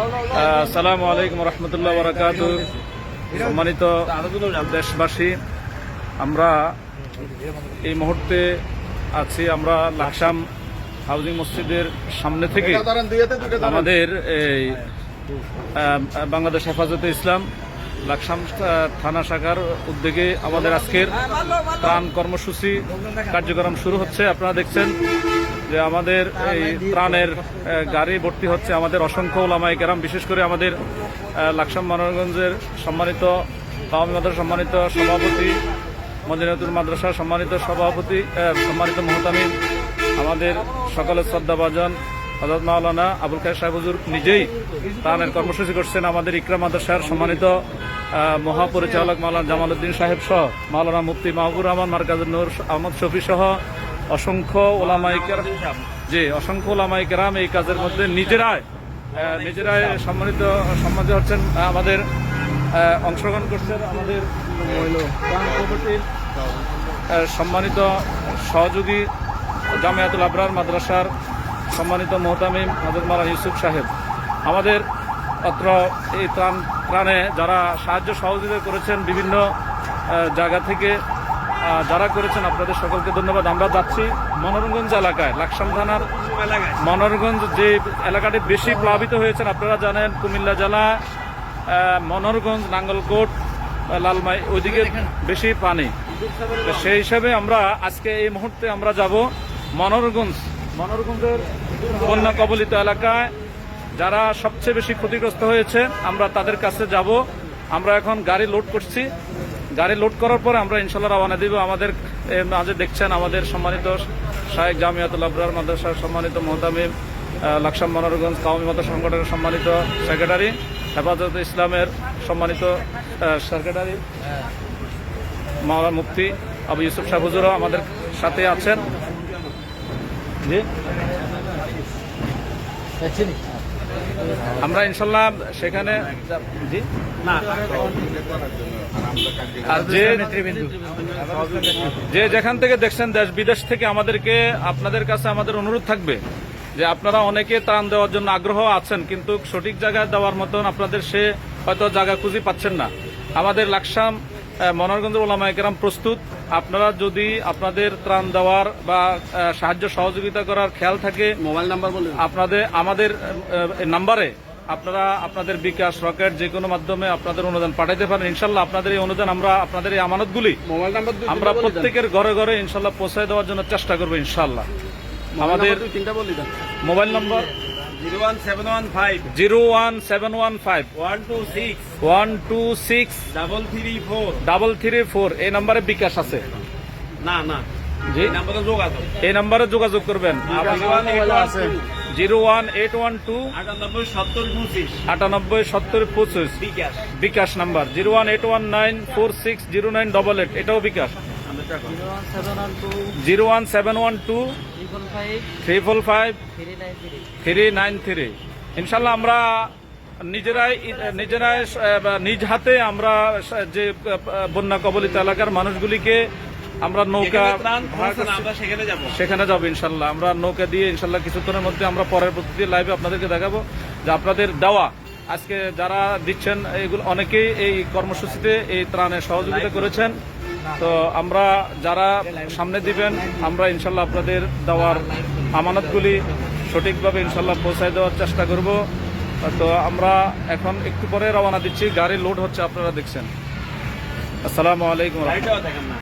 আসসালামু আলাইকুম রহমতুল্লাহ বরাকাত। সম্মানিত দেশবাসী আমরা এই মুহূর্তে আছি আমরা লাকসাম হাউজিং মসজিদের সামনে থেকে আমাদের এই বাংলাদেশ হেফাজতে ইসলাম। লাকসাম থানা শাখার উদ্যোগে আমাদের আজকের ত্রাণ কর্মসূচি কার্যক্রম শুরু হচ্ছে। আপনারা দেখছেন যে আমাদের এই ত্রাণের গাড়ি ভর্তি হচ্ছে আমাদের অসংখ্য ওলামাই কেরাম, বিশেষ করে আমাদের লাকসাম মনোরঞ্জের সম্মানিত আওয়ামী মাদ্রাসার সম্মানিত সভাপতি, মদিনাতুল মাদ্রাসা সম্মানিত সভাপতি সম্মানিত মহতামিম, আমাদের সকলের শ্রদ্ধাভাজন হজরত মাওলানা আবুল খায় সাহেব নিজেই ত্রাণের কর্মসূচি করছেন আমাদের ইকরাম মাদ্রাসার সম্মানিত মহাপরিচালক মাওলানা জামাল উদ্দিন সাহেব সহ, মাওলানা মুফতি মাহবুর রহমান মার্কাজুল নূর আহমদ শফি সহ অসংখ্য ওলামাইকের যে অসংখ্য ওলামাইকেরাম এই কাজের মধ্যে নিজেরাই নিজেরাই সম্মানিত সম্মানিত হচ্ছেন আমাদের অংশগ্রহণ করছেন আমাদের সম্মানিত সহযোগী জামিয়াতুল আবরার মাদ্রাসার সম্মানিত মোহতামিম হাজর মালা ইউসুফ সাহেব, আমাদের অত্র এই ত্রাণ, ত্রাণে যারা সাহায্য সহযোগিতা করেছেন বিভিন্ন জায়গা থেকে যারা করেছেন আপনাদের সকলকে ধন্যবাদ। আমরা যাচ্ছি মনোরঞ্গঞ্জ এলাকায়, লাকসাম থানার মনোরগঞ্জ যে এলাকাটি বেশি প্লাবিত হয়েছেন আপনারা জানেন, কুমিল্লা জেলা মনোরগঞ্জ নাঙ্গলকোট, লালমাই, ওইদিকে বেশি পানি। সেই হিসাবে আমরা আজকে এই মুহূর্তে আমরা যাব মনোরগঞ্জ মনোরগঞ্জের বন্যা কবলিত এলাকায় যারা সবচেয়ে বেশি ক্ষতিগ্রস্ত হয়েছে, আমরা তাদের কাছে যাব। আমরা এখন গাড়ি লোড করছি। গাড়ি লোড করার পরে আমরা ইনশাল্লাহ রওনা দিব। আমাদের মাঝে দেখছেন আমাদের সম্মানিত শাহেক জামিয়াতুল আবরার মাদ্রাসার সম্মানিত মোহতামিম লাকসাম মনোরগঞ্জ কাউমি মত সংগঠনের সম্মানিত সেক্রেটারি, হেফাজত ইসলামের সম্মানিত সেক্রেটারি, মাওলানা মুফতি আবু ইউসুফ শাহ হুজুরও আমাদের সাথে আছেন। আমরা ইনশাল্লাহ সেখানে জি? যে যে যেখান থেকে দেখছেন দেশ বিদেশ থেকে আমাদেরকে আপনাদের কাছে আমাদের অনুরোধ থাকবে যে আপনারা অনেকে ত্রাণ দেওয়ার জন্য আগ্রহ আছেন কিন্তু সঠিক জায়গায় দেওয়ার মতন আপনাদের সে হয়তো জায়গা খুঁজে পাচ্ছেন না। আমাদের লাকসাম মনোরগঞ্জ ওলামায়কেরাম প্রস্তুত। আপনারা যদি আপনাদের ত্রাণ দেওয়ার বা সাহায্য সহযোগিতা করার খেয়াল থাকে মোবাইল নাম্বার বলুন আপনাদের আমাদের নাম্বারে আপনারা আপনাদের বিকাশ রকেট যে কোনো মাধ্যমে আপনাদের অনুদান পাঠাইতে পারেন। ইনশাল্লাহ আপনাদের এই অনুদান আমরা আপনাদের এই আমানতগুলি মোবাইল নাম্বার আমরা প্রত্যেকের ঘরে ঘরে ইনশাল্লাহ পৌঁছায় দেওয়ার জন্য চেষ্টা করব ইনশাল্লাহ। আমাদের বলি mobile number zero one seven one five one two six one two six double three four double three four এই নাম্বারে বিকাশ আছে। না না। এই নাম্বারে যোগাযোগ। এই নাম্বারে যোগাযোগ করবেন। আছে zero one eight one two আটানব্বই সত্তর পঁচিশ। BKash. Number. Zero one eight one nine four six zero nine double eight এটাও bKash. Zero one seven one two three four five three nine three ইনশাল্লাহ আমরা নিজেরাই নিজেরাই নিজ হাতে আমরা যে বন্যা কবলিত এলাকার মানুষগুলিকে আমরা নৌকা সেখানে যাব। ইনশাল্লাহ। আমরা নৌকা দিয়ে ইনশাল্লাহ কিছুক্ষণের মধ্যে আমরা পরের প্রতিটি লাইভে আপনাদেরকে দেখাবো যে আপনাদের দেওয়া আজকে যারা দিচ্ছেন এগুলো অনেকেই এই কর্মসূচিতে এই ত্রাণে সহযোগিতা করেছেন। তো আমরা যারা সামনে দিবেন, আমরা ইনশাল্লাহ আপনাদের দেওয়ার আমানতগুলি সঠিকভাবে ইনশাল্লাহ পৌঁছায় দেওয়ার চেষ্টা করব। তো আমরা এখন একটু পরে রওনা দিচ্ছি। গাড়ি লোড হচ্ছে, আপনারা দেখছেন। আসসালামু আলাইকুম।